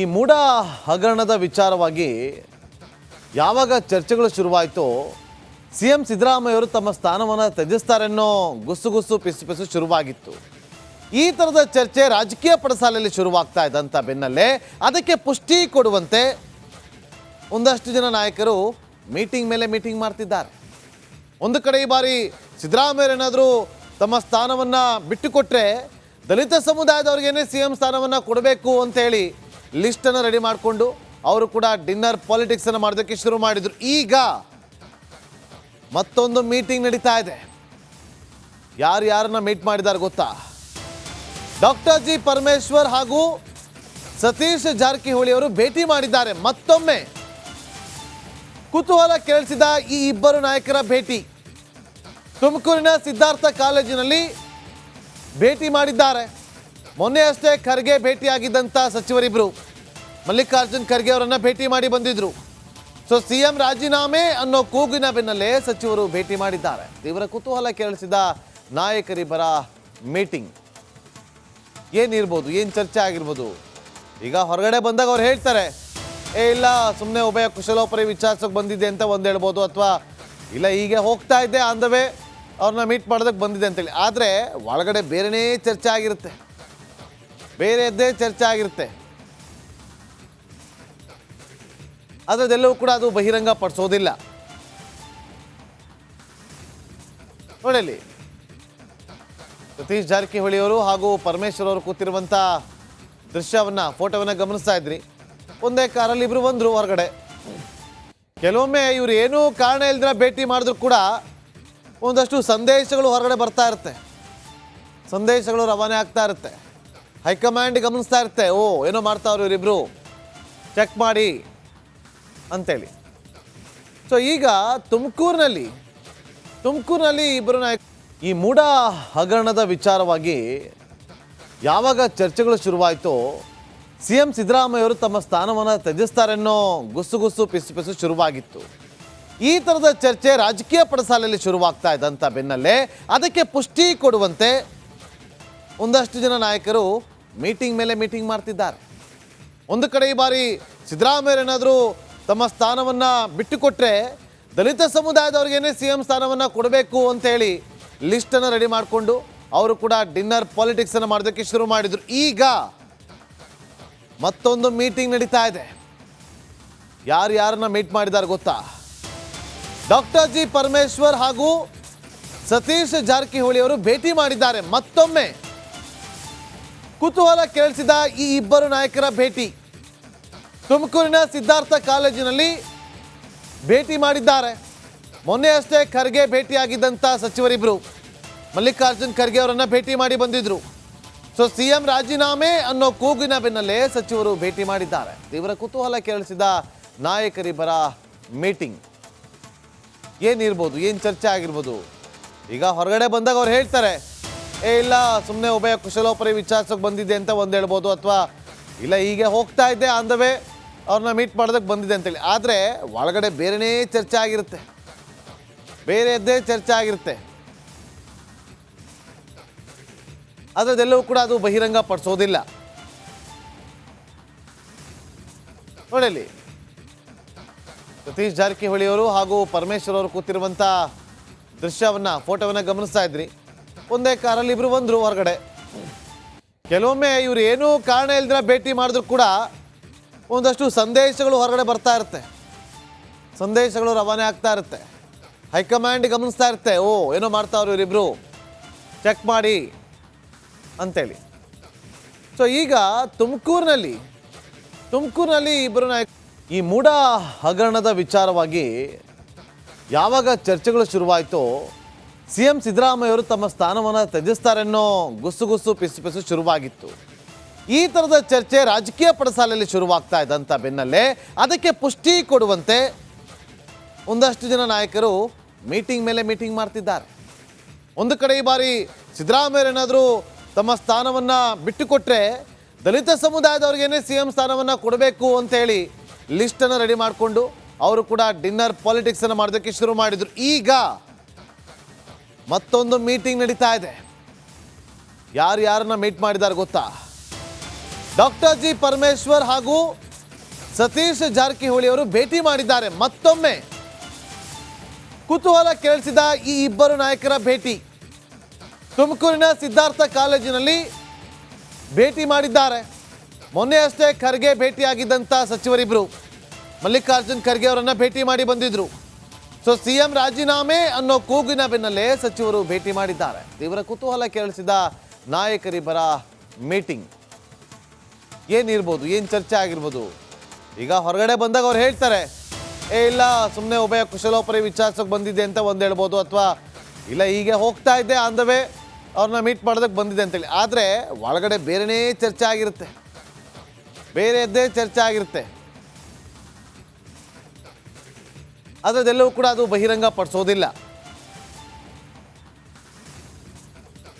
ಈ ಮೂಡ ಹಗರಣದ ವಿಚಾರವಾಗಿ ಯಾವಾಗ ಚರ್ಚೆಗಳು ಶುರುವಾಯಿತೋ ಸಿ ಎಂ ಸಿದ್ದರಾಮಯ್ಯವರು ತಮ್ಮ ಸ್ಥಾನವನ್ನು ತ್ಯಜಿಸ್ತಾರೆನ್ನೋ ಗುಸುಗುಸು ಪಿಸು ಪಿಸು ಶುರುವಾಗಿತ್ತು. ಈ ಥರದ ಚರ್ಚೆ ರಾಜಕೀಯ ಪಡಸಾಲೆಯಲ್ಲಿ ಶುರುವಾಗ್ತಾ ಇದ್ದಂಥ ಬೆನ್ನಲ್ಲೇ ಅದಕ್ಕೆ ಪುಷ್ಟಿ ಕೊಡುವಂತೆ ಒಂದಷ್ಟು ಜನ ನಾಯಕರು ಮೀಟಿಂಗ್ ಮೇಲೆ ಮೀಟಿಂಗ್ ಮಾಡ್ತಿದ್ದಾರೆ. ಒಂದು ಕಡೆ ಈ ಬಾರಿ ಸಿದ್ದರಾಮಯ್ಯರೇನಾದರೂ ತಮ್ಮ ಸ್ಥಾನವನ್ನು ಬಿಟ್ಟುಕೊಟ್ರೆ ದಲಿತ ಸಮುದಾಯದವ್ರಿಗೇನೆ ಸಿ ಎಂ ಸ್ಥಾನವನ್ನು ಕೊಡಬೇಕು ಅಂತೇಳಿ ಲಿಸ್ಟನ್ನು ರೆಡಿ ಮಾಡಿಕೊಂಡು ಅವರು ಕೂಡ ಡಿನ್ನರ್ ಪಾಲಿಟಿಕ್ಸನ್ನು ಮಾಡೋದಕ್ಕೆ ಶುರು ಮಾಡಿದರು. ಈಗ ಮತ್ತೊಂದು ಮೀಟಿಂಗ್ ನಡೀತಾ ಇದೆ. ಯಾರು ಯಾರನ್ನ ಮೀಟ್ ಮಾಡಿದ್ದಾರೆ ಗೊತ್ತಾ? ಡಾಕ್ಟರ್ ಜಿ ಪರಮೇಶ್ವರ್ ಹಾಗೂ ಸತೀಶ್ ಜಾರಕಿಹೊಳಿ ಅವರು ಭೇಟಿ ಮಾಡಿದ್ದಾರೆ. ಮತ್ತೊಮ್ಮೆ ಕುತೂಹಲ ಕೇಳಿಸಿದ ಈ ಇಬ್ಬರು ನಾಯಕರ ಭೇಟಿ. ತುಮಕೂರಿನ ಸಿದ್ಧಾರ್ಥ ಕಾಲೇಜಿನಲ್ಲಿ ಭೇಟಿ ಮಾಡಿದ್ದಾರೆ. ಮೊನ್ನೆ ಅಷ್ಟೇ ಖರ್ಗೆ ಭೇಟಿಯಾಗಿದ್ದಂಥ ಸಚಿವರಿಬ್ಬರು ಮಲ್ಲಿಕಾರ್ಜುನ್ ಖರ್ಗೆ ಅವರನ್ನು ಭೇಟಿ ಮಾಡಿ ಬಂದಿದ್ರು. ಸೊ ಸಿಎಂ ರಾಜೀನಾಮೆ ಅನ್ನೋ ಕೂಗಿನ ಬೆನ್ನಲ್ಲೇ ಸಚಿವರು ಭೇಟಿ ಮಾಡಿದ್ದಾರೆ. ತೀವ್ರ ಕುತೂಹಲ ಕೇಳಿಸಿದ ನಾಯಕರಿಬ್ಬರ ಮೀಟಿಂಗ್. ಏನಿರ್ಬೋದು ಏನು ಚರ್ಚೆ ಆಗಿರ್ಬೋದು? ಈಗ ಹೊರಗಡೆ ಬಂದಾಗ ಅವ್ರು ಹೇಳ್ತಾರೆ, ಏ, ಇಲ್ಲ ಸುಮ್ಮನೆ ಉಭಯ ಕುಶಲೋಪರಿ ವಿಚಾರಿಸೋಕೆ ಬಂದಿದೆ ಅಂತ ಒಂದು ಹೇಳ್ಬೋದು ಅಥವಾ ಇಲ್ಲ, ಹೀಗೆ ಹೋಗ್ತಾ ಇದ್ದೆ ಅಂದವೇ ಅವ್ರನ್ನ ಮೀಟ್ ಮಾಡೋದಕ್ಕೆ ಬಂದಿದೆ ಅಂತೇಳಿ ಆದರೆ, ಒಳಗಡೆ ಬೇರೆನೇ ಚರ್ಚೆ ಆಗಿರುತ್ತೆ. ಬೇರೆಯದ್ದೇ ಚರ್ಚೆ ಆಗಿರುತ್ತೆ. ಆದರೆ ಅದೆಲ್ಲವೂ ಕೂಡ ಅದು ಬಹಿರಂಗ ಪಡಿಸೋದಿಲ್ಲ. ನೋಡಲಿ. ಸತೀಶ್ ಜಾರಕಿಹೊಳಿ ಅವರು ಹಾಗೂ ಪರಮೇಶ್ವರ್ ಅವರು ಕೂತಿರುವಂಥ ದೃಶ್ಯವನ್ನ, ಫೋಟೋವನ್ನ ಗಮನಿಸ್ತಾ ಇದ್ರಿ. ಒಂದೇ ಕಾರಲ್ಲಿ ಇಬ್ಬರು ಬಂದರು ಹೊರಗಡೆ. ಕೆಲವೊಮ್ಮೆ ಇವ್ರು ಏನೂ ಕಾರಣ ಇಲ್ದಿರ ಭೇಟಿ ಮಾಡಿದ್ರು ಕೂಡ ಒಂದಷ್ಟು ಸಂದೇಶಗಳು ಹೊರಗಡೆ ಬರ್ತಾ ಇರುತ್ತೆ. ಸಂದೇಶಗಳು ರವಾನೆ ಆಗ್ತಾ ಇರುತ್ತೆ. ಹೈಕಮಾಂಡ್ ಗಮನಿಸ್ತಾ ಇರುತ್ತೆ. ಓ, ಏನೋ ಮಾಡ್ತಾವ್ರು ಇವರಿಬ್ರು. ಚೆಕ್ ಮಾಡಿ ಅಂತೇಳಿ. ಸೊ ಈಗ ತುಮಕೂರಿನಲ್ಲಿ ತುಮಕೂರಿನಲ್ಲಿ ಇಬ್ಬರು ನಾಯಕ ಈ ಮೂಡ ಹಗರಣದ ವಿಚಾರವಾಗಿ ಯಾವಾಗ ಚರ್ಚೆಗಳು ಶುರುವಾಯಿತೋ ಸಿ ಎಂ ಸಿದ್ದರಾಮಯ್ಯವರು ತಮ್ಮ ಸ್ಥಾನವನ್ನು ತ್ಯಜಿಸ್ತಾರೆನ್ನೋ ಗುಸುಗುಸು ಪಿಸು ಪಿಸು ಶುರುವಾಗಿತ್ತು. ಈ ಥರದ ಚರ್ಚೆ ರಾಜಕೀಯ ಪಡಸಾಲೆಯಲ್ಲಿ ಶುರುವಾಗ್ತಾ ಇದ್ದಂಥ ಬೆನ್ನಲ್ಲೇ, ಅದಕ್ಕೆ ಪುಷ್ಟಿ ಕೊಡುವಂತೆ ಒಂದಷ್ಟು ಜನ ನಾಯಕರು ಮೀಟಿಂಗ್ ಮೇಲೆ ಮೀಟಿಂಗ್ ಮಾಡ್ತಿದ್ದಾರೆ. ಒಂದು ಕಡೆ ಈ ಬಾರಿ ಸಿದ್ದರಾಮಯ್ಯರೇನಾದರೂ ತಮ್ಮ ಸ್ಥಾನವನ್ನು ಬಿಟ್ಟುಕೊಟ್ರೆ ದಲಿತ ಸಮುದಾಯದವ್ರಿಗೇನೆ ಸಿ ಎಂ ಸ್ಥಾನವನ್ನು ಕೊಡಬೇಕು ಅಂತೇಳಿ ಲಿಸ್ಟನ್ನು ರೆಡಿ ಮಾಡಿಕೊಂಡು ಅವರು ಕೂಡ ಡಿನ್ನರ್ ಪಾಲಿಟಿಕ್ಸನ್ನು ಮಾಡೋದಕ್ಕೆ ಶುರು ಮಾಡಿದರು. ಈಗ ಮತ್ತೊಂದು ಮೀಟಿಂಗ್ ನಡೀತಾ ಇದೆ. ಯಾರು ಯಾರನ್ನ ಮೀಟ್ ಮಾಡಿದ್ದಾರೆ ಗೊತ್ತಾ? ಡಾಕ್ಟರ್ ಜಿ ಪರಮೇಶ್ವರ್ ಹಾಗೂ ಸತೀಶ್ ಜಾರಕಿಹೊಳಿ ಅವರು ಭೇಟಿ ಮಾಡಿದ್ದಾರೆ ಮತ್ತೊಮ್ಮೆ. ಕುತೂಹಲ ಕೆರಳಿಸಿದ ಈ ಇಬ್ಬರು ನಾಯಕರ ಭೇಟಿ. ತುಮಕೂರಿನ ಸಿದ್ಧಾರ್ಥ ಕಾಲೇಜಿನಲ್ಲಿ ಭೇಟಿ ಮಾಡಿದ್ದಾರೆ. ಮೊನ್ನೆ ಅಷ್ಟೇ ಖರ್ಗೆ ಭೇಟಿಯಾಗಿದ್ದಂಥ ಸಚಿವರಿಬ್ಬರು ಮಲ್ಲಿಕಾರ್ಜುನ್ ಖರ್ಗೆ ಅವರನ್ನು ಭೇಟಿ ಮಾಡಿ ಬಂದಿದ್ರು. ಸೊ ಸಿ ಎಂ ರಾಜೀನಾಮೆ ಅನ್ನೋ ಕೂಗಿನ ಬೆನ್ನಲ್ಲೇ ಸಚಿವರು ಭೇಟಿ ಮಾಡಿದ್ದಾರೆ. ತೀವ್ರ ಕುತೂಹಲ ಕೇಳಿಸಿದ ನಾಯಕರಿಬ್ಬರ ಮೀಟಿಂಗ್. ಏನಿರ್ಬೋದು ಏನು ಚರ್ಚೆ ಆಗಿರ್ಬೋದು? ಈಗ ಹೊರಗಡೆ ಬಂದಾಗ ಅವ್ರು ಹೇಳ್ತಾರೆ ಏ, ಇಲ್ಲ ಸುಮ್ಮನೆ ಉಭಯ ಕುಶಲೋಪರಿ ವಿಚಾರಿಸೋಕೆ ಬಂದಿದ್ದೆ ಅಂತ ಒಂದು ಹೇಳ್ಬೋದು ಅಥವಾ ಇಲ್ಲ, ಹೀಗೆ ಹೋಗ್ತಾ ಇದ್ದೆ ಅಂದವೇ ಅವ್ರನ್ನ ಮೀಟ್ ಮಾಡೋದಕ್ಕೆ ಬಂದಿದೆ ಅಂತೇಳಿ. ಆದರೆ ಒಳಗಡೆ ಬೇರೆನೇ ಚರ್ಚೆ ಆಗಿರುತ್ತೆ. ಬೇರೆಯದ್ದೇ ಚರ್ಚೆ ಆಗಿರುತ್ತೆ. ಆದರೆ ಕೂಡ ಅದು ಬಹಿರಂಗ ಪಡಿಸೋದಿಲ್ಲ. ನೋಡಲಿ. ಸತೀಶ್ ಜಾರಕಿಹೊಳಿ ಅವರು ಹಾಗೂ ಪರಮೇಶ್ವರ್ ಅವರು ಕೂತಿರುವಂಥ ದೃಶ್ಯವನ್ನು ಫೋಟೋವನ್ನು ಗಮನಿಸ್ತಾ ಇದ್ರಿ. ಒಂದೇ ಕಾರಲ್ಲಿ ಇಬ್ರು ಬಂದರು ಹೊರಗಡೆ. ಕೆಲವೊಮ್ಮೆ ಇವ್ರು ಏನೂ ಕಾರಣ ಇಲ್ದಿರ ಭೇಟಿ ಮಾಡಿದ್ರು ಕೂಡ ಒಂದಷ್ಟು ಸಂದೇಶಗಳು ಹೊರಗಡೆ ಬರ್ತಾ ಇರುತ್ತೆ. ಸಂದೇಶಗಳು ರವಾನೆ ಆಗ್ತಾ ಇರುತ್ತೆ. ಹೈಕಮಾಂಡ್ ಗಮನಿಸ್ತಾ ಇರುತ್ತೆ, ಓ, ಏನೋ ಮಾಡ್ತಾವ್ರು ಇವರಿಬ್ರು. ಚೆಕ್ ಮಾಡಿ ಅಂತೇಳಿ. ಸೊ, ಈಗ ತುಮಕೂರಿನಲ್ಲಿ ತುಮಕೂರಿನಲ್ಲಿ ಇಬ್ಬರು ನಾಯಕ ಈ ಮೂಢ ಹಗರಣದ ವಿಚಾರವಾಗಿ ಯಾವಾಗ ಚರ್ಚೆಗಳು ಶುರುವಾಯಿತೋ ಸಿ ಎಂ ಸಿದ್ದರಾಮಯ್ಯವರು ತಮ್ಮ ಸ್ಥಾನವನ್ನು ತ್ಯಜಿಸ್ತಾರೆನ್ನೋ ಗುಸುಗುಸು ಪಿಸು ಪಿಸು ಶುರುವಾಗಿತ್ತು. ಈ ಥರದ ಚರ್ಚೆ ರಾಜಕೀಯ ಪಡಸಾಲೆಯಲ್ಲಿ ಶುರುವಾಗ್ತಾ ಇದ್ದಂಥ ಬೆನ್ನಲ್ಲೇ ಅದಕ್ಕೆ ಪುಷ್ಟಿ ಕೊಡುವಂತೆ ಒಂದಷ್ಟು ಜನ ನಾಯಕರು ಮೀಟಿಂಗ್ ಮೇಲೆ ಮೀಟಿಂಗ್ ಮಾಡ್ತಿದ್ದಾರೆ. ಒಂದು ಕಡೆ ಈ ಬಾರಿ ಸಿದ್ದರಾಮಯ್ಯರೇನಾದರೂ ತಮ್ಮ ಸ್ಥಾನವನ್ನು ಬಿಟ್ಟುಕೊಟ್ರೆ ದಲಿತ ಸಮುದಾಯದವ್ರಿಗೇನೆ ಸಿ ಎಂ ಸ್ಥಾನವನ್ನು ಕೊಡಬೇಕು ಅಂತೇಳಿ ಲಿಸ್ಟನ್ನು ರೆಡಿ ಮಾಡಿಕೊಂಡು ಅವರು ಕೂಡ ಡಿನ್ನರ್ ಪಾಲಿಟಿಕ್ಸನ್ನು ಮಾಡೋದಕ್ಕೆ ಶುರು ಮಾಡಿದರು. ಈಗ ಮತ್ತೊಂದು ಮೀಟಿಂಗ್ ನಡೀತಾ ಇದೆ. ಯಾರು ಯಾರನ್ನ ಮೀಟ್ ಮಾಡಿದ್ದಾರೆ ಗೊತ್ತಾ? ಡಾಕ್ಟರ್ ಜಿ ಪರಮೇಶ್ವರ್ ಹಾಗೂ ಸತೀಶ್ ಜಾರಕಿಹೊಳಿ ಅವರು ಭೇಟಿ ಮಾಡಿದ್ದಾರೆ. ಮತ್ತೊಮ್ಮೆ ಕುತೂಹಲ ಕೇಳಿಸಿದ ಈ ಇಬ್ಬರು ನಾಯಕರ ಭೇಟಿ. ತುಮಕೂರಿನ ಸಿದ್ಧಾರ್ಥ ಕಾಲೇಜಿನಲ್ಲಿ ಭೇಟಿ ಮಾಡಿದ್ದಾರೆ. ಮೊನ್ನೆ ಅಷ್ಟೇ ಖರ್ಗೆ ಭೇಟಿಯಾಗಿದ್ದಂಥ ಸಚಿವರಿಬ್ಬರು ಮಲ್ಲಿಕಾರ್ಜುನ್ ಖರ್ಗೆ ಅವರನ್ನು ಭೇಟಿ ಮಾಡಿ ಬಂದಿದ್ರು. ಸೊ ಸಿಎಂ ರಾಜೀನಾಮೆ ಅನ್ನೋ ಕೂಗಿನ ಬೆನ್ನಲ್ಲೇ ಸಚಿವರು ಭೇಟಿ ಮಾಡಿದ್ದಾರೆ. ತೀವ್ರ ಕುತೂಹಲ ಕೇಳಿಸಿದ ನಾಯಕರಿಬ್ಬರ ಮೀಟಿಂಗ್. ಏನಿರ್ಬೋದು ಏನು ಚರ್ಚೆ ಆಗಿರ್ಬೋದು? ಈಗ ಹೊರಗಡೆ ಬಂದಾಗ ಅವ್ರು ಹೇಳ್ತಾರೆ, ಏ, ಇಲ್ಲ ಸುಮ್ಮನೆ ಉಭಯ ಕುಶಲೋಪರಿ ವಿಚಾರಿಸೋಕೆ ಬಂದಿದೆ ಅಂತ ಒಂದು ಹೇಳ್ಬೋದು ಅಥವಾ ಇಲ್ಲ, ಹೀಗೆ ಹೋಗ್ತಾ ಇದ್ದೆ ಅಂದವೇ ಅವ್ರನ್ನ ಮೀಟ್ ಮಾಡೋದಕ್ಕೆ ಬಂದಿದೆ ಅಂತೇಳಿ. ಆದರೆ ಒಳಗಡೆ ಬೇರೆನೇ ಚರ್ಚೆ ಆಗಿರುತ್ತೆ. ಬೇರೆಯದ್ದೇ ಚರ್ಚೆ ಆಗಿರುತ್ತೆ. ಆದರೆ ಅದೆಲ್ಲವೂ ಕೂಡ ಅದು ಬಹಿರಂಗ ಪಡಿಸೋದಿಲ್ಲ.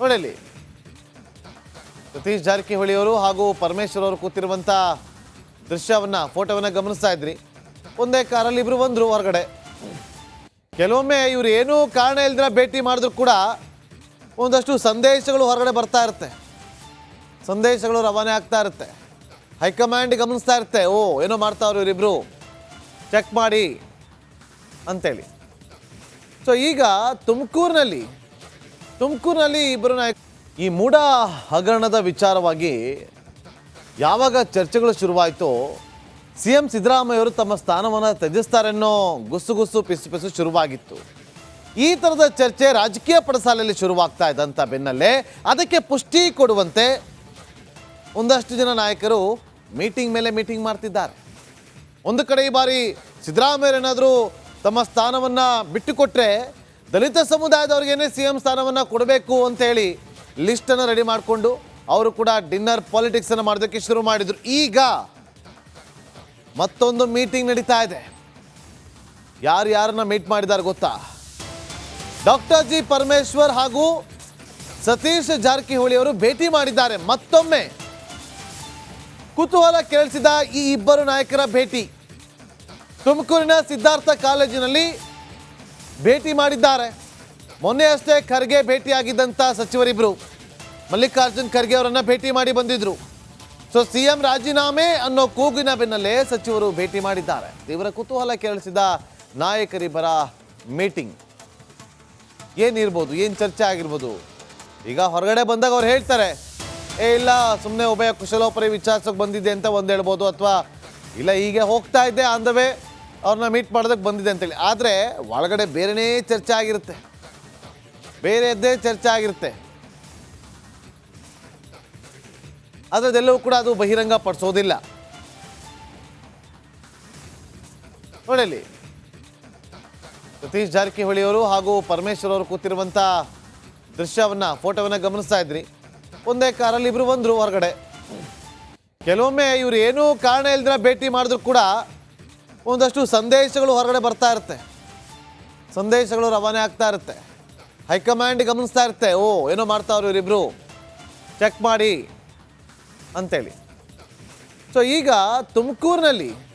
ನೋಡಲಿ. ಸತೀಶ್ ಜಾರಕಿಹೊಳಿ ಅವರು ಹಾಗೂ ಪರಮೇಶ್ವರ್ ಅವರು ಕೂತಿರುವಂಥ ದೃಶ್ಯವನ್ನ, ಫೋಟೋವನ್ನ ಗಮನಿಸ್ತಾ ಇದ್ರಿ. ಒಂದೇ ಕಾರಲ್ಲಿ ಇಬ್ರು ಬಂದರು ಹೊರಗಡೆ. ಕೆಲವೊಮ್ಮೆ ಇವ್ರು ಏನೂ ಕಾರಣ ಇಲ್ದಿರ ಭೇಟಿ ಮಾಡಿದ್ರು ಕೂಡ ಒಂದಷ್ಟು ಸಂದೇಶಗಳು ಹೊರಗಡೆ ಬರ್ತಾ ಇರುತ್ತೆ. ಸಂದೇಶಗಳು ರವಾನೆ ಆಗ್ತಾ ಇರುತ್ತೆ. ಹೈಕಮಾಂಡ್ ಗಮನಿಸ್ತಾ ಇರುತ್ತೆ, ಓ, ಏನೋ ಮಾಡ್ತಾವ್ರು ಇವರಿಬ್ರು. ಚೆಕ್ ಮಾಡಿ. ಅಂತೇಳಿ. ಸೊ ಈಗ ತುಮಕೂರಿನಲ್ಲಿ ತುಮಕೂರಿನಲ್ಲಿ ಇಬ್ಬರು ನಾಯಕ ಈ ಮೂಡ ಹಗರಣದ ವಿಚಾರವಾಗಿ ಯಾವಾಗ ಚರ್ಚೆಗಳು ಶುರುವಾಯಿತೋ ಸಿ ಎಂ ಸಿದ್ದರಾಮಯ್ಯವರು ತಮ್ಮ ಸ್ಥಾನವನ್ನು ತ್ಯಜಿಸ್ತಾರೆನ್ನೋ ಗುಸು ಗುಸು ಪಿಸು ಪಿಸು ಶುರುವಾಗಿತ್ತು. ಈ ಥರದ ಚರ್ಚೆ ರಾಜಕೀಯ ಪಡಸಾಲೆಯಲ್ಲಿ ಶುರುವಾಗ್ತಾ ಇದ್ದಂಥ ಬೆನ್ನಲ್ಲೇ ಅದಕ್ಕೆ ಪುಷ್ಟಿ ಕೊಡುವಂತೆ ಒಂದಷ್ಟು ಜನ ನಾಯಕರು ಮೀಟಿಂಗ್ ಮೇಲೆ ಮೀಟಿಂಗ್ ಮಾಡ್ತಿದ್ದಾರೆ. ಒಂದು ಕಡೆ ಈ ಬಾರಿ ಸಿದ್ದರಾಮಯ್ಯರೇನಾದರೂ ತಮ್ಮ ಸ್ಥಾನವನ್ನು ಬಿಟ್ಟುಕೊಟ್ರೆ ದಲಿತ ಸಮುದಾಯದವ್ರಿಗೇನೆ ಸಿ ಎಂ ಸ್ಥಾನವನ್ನು ಕೊಡಬೇಕು ಅಂತೇಳಿ ಲಿಸ್ಟನ್ನು ರೆಡಿ ಮಾಡಿಕೊಂಡು ಅವರು ಕೂಡ ಡಿನ್ನರ್ ಪಾಲಿಟಿಕ್ಸನ್ನು ಮಾಡೋದಕ್ಕೆ ಶುರು ಮಾಡಿದರು. ಈಗ ಮತ್ತೊಂದು ಮೀಟಿಂಗ್ ನಡೀತಾ ಇದೆ. ಯಾರು ಯಾರನ್ನ ಮೀಟ್ ಮಾಡಿದ್ದಾರೆ ಗೊತ್ತಾ? ಡಾಕ್ಟರ್ ಜಿ ಪರಮೇಶ್ವರ್ ಹಾಗೂ ಸತೀಶ್ ಜಾರಕಿಹೊಳಿ ಅವರು ಭೇಟಿ ಮಾಡಿದ್ದಾರೆ. ಮತ್ತೊಮ್ಮೆ ಕುತೂಹಲ ಕೇಳಿಸಿದ ಈ ಇಬ್ಬರು ನಾಯಕರ ಭೇಟಿ. ತುಮಕೂರಿನ ಸಿದ್ಧಾರ್ಥ ಕಾಲೇಜಿನಲ್ಲಿ ಭೇಟಿ ಮಾಡಿದ್ದಾರೆ. ಮೊನ್ನೆಯಷ್ಟೇ ಖರ್ಗೆ ಭೇಟಿಯಾಗಿದ್ದಂಥ ಸಚಿವರಿಬ್ಬರು ಮಲ್ಲಿಕಾರ್ಜುನ್ ಖರ್ಗೆ ಅವರನ್ನು ಭೇಟಿ ಮಾಡಿ ಬಂದಿದ್ರು. ಸೊ ಸಿಎಂ ರಾಜೀನಾಮೆ ಅನ್ನೋ ಕೂಗಿನ ಬೆನ್ನಲ್ಲೇ ಸಚಿವರು ಭೇಟಿ ಮಾಡಿದ್ದಾರೆ. ತೀವ್ರ ಕುತೂಹಲ ಕೇಳಿಸಿದ ನಾಯಕರಿಬ್ಬರ ಮೀಟಿಂಗ್. ಏನಿರ್ಬೋದು ಏನು ಚರ್ಚೆ ಆಗಿರ್ಬೋದು? ಈಗ ಹೊರಗಡೆ ಬಂದಾಗ ಅವ್ರು ಹೇಳ್ತಾರೆ, ಏ, ಇಲ್ಲ ಸುಮ್ಮನೆ ಉಭಯ ಕುಶಲೋಪರಿ ವಿಚಾರಿಸೋಕೆ ಬಂದಿದ್ದೆ ಅಂತ ಒಂದು ಹೇಳ್ಬೋದು ಅಥವಾ, ಇಲ್ಲ, ಹೀಗೆ ಹೋಗ್ತಾ ಇದ್ದೆ ಅಂದವೇ ಅವ್ರನ್ನ ಮೀಟ್ ಮಾಡೋದಕ್ಕೆ ಬಂದಿದೆ ಅಂತೇಳಿ. ಆದರೆ ಒಳಗಡೆ ಬೇರೆನೇ ಚರ್ಚೆ ಆಗಿರುತ್ತೆ. ಬೇರೆಯದ್ದೇ ಚರ್ಚೆ ಆಗಿರುತ್ತೆ. ಆದರೆ ಕೂಡ ಅದು ಬಹಿರಂಗ ಪಡಿಸೋದಿಲ್ಲ. ನೋಡಲಿ. ಸತೀಶ್ ಜಾರಕಿಹೊಳಿ ಅವರು ಹಾಗೂ ಪರಮೇಶ್ವರ್ ಅವರು ಕೂತಿರುವಂಥ ದೃಶ್ಯವನ್ನು, ಫೋಟೋವನ್ನ ಗಮನಿಸ್ತಾ ಇದ್ರಿ. ಒಂದೇ ಕಾರಲ್ಲಿ ಇಬ್ಬರು ಬಂದರು ಹೊರಗಡೆ. ಕೆಲವೊಮ್ಮೆ ಇವರು ಏನೂ ಕಾರಣ ಇಲ್ದಿರ ಭೇಟಿ ಮಾಡಿದ್ರು ಕೂಡ ಒಂದಷ್ಟು ಸಂದೇಶಗಳು ಹೊರಗಡೆ ಬರ್ತಾ ಇರುತ್ತೆ. ಸಂದೇಶಗಳು ರವಾನೆ ಆಗ್ತಾ ಇರುತ್ತೆ. ಹೈಕಮಾಂಡ್ ಗಮನಿಸ್ತಾ ಇರುತ್ತೆ, ಓ, ಏನೋ ಮಾಡ್ತಾವ್ರು ಇವರಿಬ್ರು. ಚೆಕ್ ಮಾಡಿ ಅಂತೇಳಿ. ಸೊ ಈಗ ತುಮಕೂರಿನಲ್ಲಿ